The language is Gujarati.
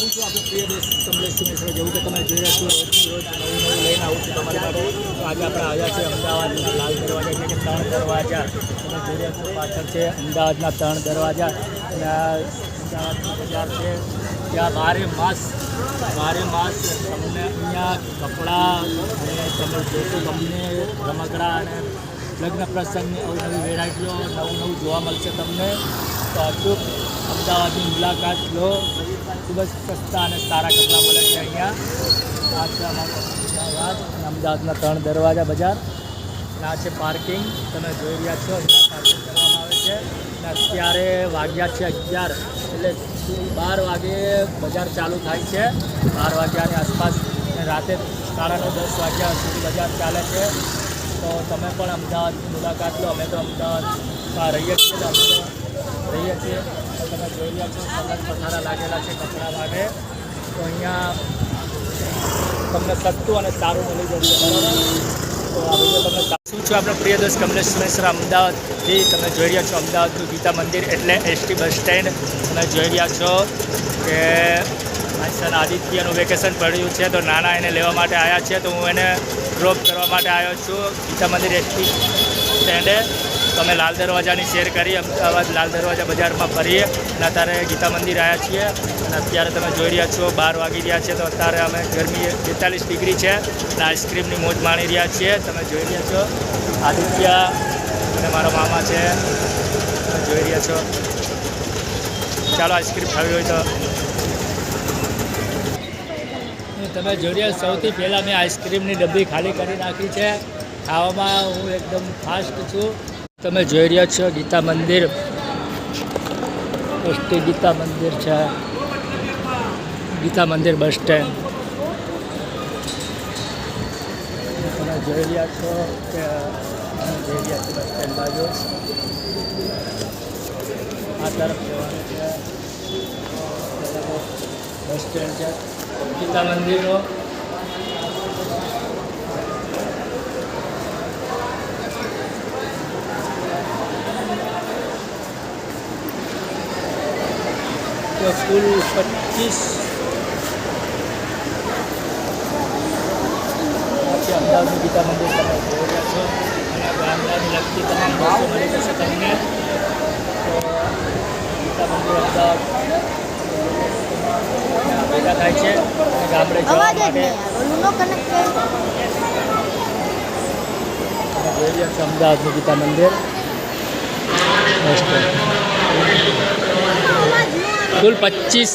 હું છું આપણો પ્રિય દેશ કમલેશ મિશ્ર, જેવું કે તમે જોઈ રહ્યા છો રોજની રોજ નવું નવું લઈને આવું છું તમારી માટે આજે આપણે આવ્યા છે અમદાવાદના લાલ દરવાજા એટલે કે ત્રણ દરવાજા. તમે જોઈ રહ્યા છો, પાછળ છે અમદાવાદના ત્રણ દરવાજા. અને અમદાવાદનું બજાર છે, ત્યાં બારે માસ બારે માસ તમને અહીંયા કપડાં અને તમે જોશો તમને રમકડા અને લગ્ન પ્રસંગની અવનવી વેરાયટીઓ નવું નવું જોવા મળશે તમને. તો અમદાવાદની મુલાકાત લો. ખૂબ જ સસ્તા અને સારા કપડાં મળે છે અહીંયા. આ અમદાવાદ અને અમદાવાદના ત્રણ દરવાજા બજાર. અને આ છે પાર્કિંગ. તમે જોઈ રહ્યા છો, અહીંયા પાર્કિંગ કરવામાં આવે છે. અને અત્યારે વાગ્યા છે અગિયાર, એટલે બાર વાગે બજાર ચાલુ થાય છે. બાર વાગ્યાની આસપાસ રાતે સાડા નવ, દસ વાગ્યા સુધી બજાર ચાલે છે. તો તમે પણ અમદાવાદની મુલાકાત લો. અમે તો અમદાવાદમાં રહીએ છીએ અમે રહીએ છીએ. તમે જોઈ રહ્યા છો સલગ પથારા લાગેલા છે કપડા માટે તો અહીંયા તમને સસ્તું અને સારું મળી જશે તો આ વીડિયો તમને શું છું આપણો પ્રિય દોસ્ત કમલેશ મિશ્રા અમદાવાદથી તમે જોઈ રહ્યા છો અમદાવાદનું ગીતા મંદિર એટલે એસટી બસ સ્ટેન્ડ. તમે જોઈ રહ્યા છો કે સન આદિત્યનું વેકેશન પડ્યું છે, તો નાના એને લેવા માટે આવ્યા છે, તો હું એને ડ્રોપ કરવા માટે આવ્યો છું. ગીતા મંદિર એસટી સ્ટેન્ડે. તો અમે લાલ દરવાજાની શેર કરી અમદાવાદ લાલ દરવાજા બજારમાં ફરીએ અને અત્યારે ગીતા મંદિર આવ્યા છીએ. અને અત્યારે તમે જોઈ રહ્યા છો બાર વાગી રહ્યા છે તો અત્યારે અમે ગરમી બેતાલીસ ડિગ્રી છે અને આઈસ્ક્રીમની મોજ માણી રહ્યા છીએ. તમે જોઈ રહ્યા છો આદિત્ય અને મારા મામા છે. તમે જોઈ રહ્યા છો. ચાલો આઈસ્ક્રીમ ખાવી હોય તો. તમે જોઈ રહ્યા છો, સૌથી પહેલાં મેં આઈસ્ક્રીમની ડબ્બી ખાલી કરી નાખી છે. ખાવામાં હું એકદમ ફાસ્ટ છું. તમે જોઈ રહ્યા છો ગીતા મંદિર. એસટી ગીતા મંદિર છે. ગીતા મંદિર બસ સ્ટેન્ડ. તમે જોઈ રહ્યા છો કે અમે જઈ રહ્યા છીએ બસ સ્ટેન્ડ બાજુ. આ તરફ જવાનું છે. બસ સ્ટેન્ડ છે. ગીતા મંદિરનો. તો કુલ પચીસ છે અમદાવાદનું ગીતા મંદિર તમે જોઈ રહ્યા છો અને ગામડાની લગતી તમામ વસ્તુ મળી જશે તમને તો ગીતા મંદિર અમદાવાદ ભેગા થાય છે અને ગામડે જવા અવાજ જ માટે નહીં આવે ઓલું નો કનેક્ટ કર્યું તમે જોઈ રહ્યા છો અમદાવાદનું ગીતા મંદિર કુલ પચીસ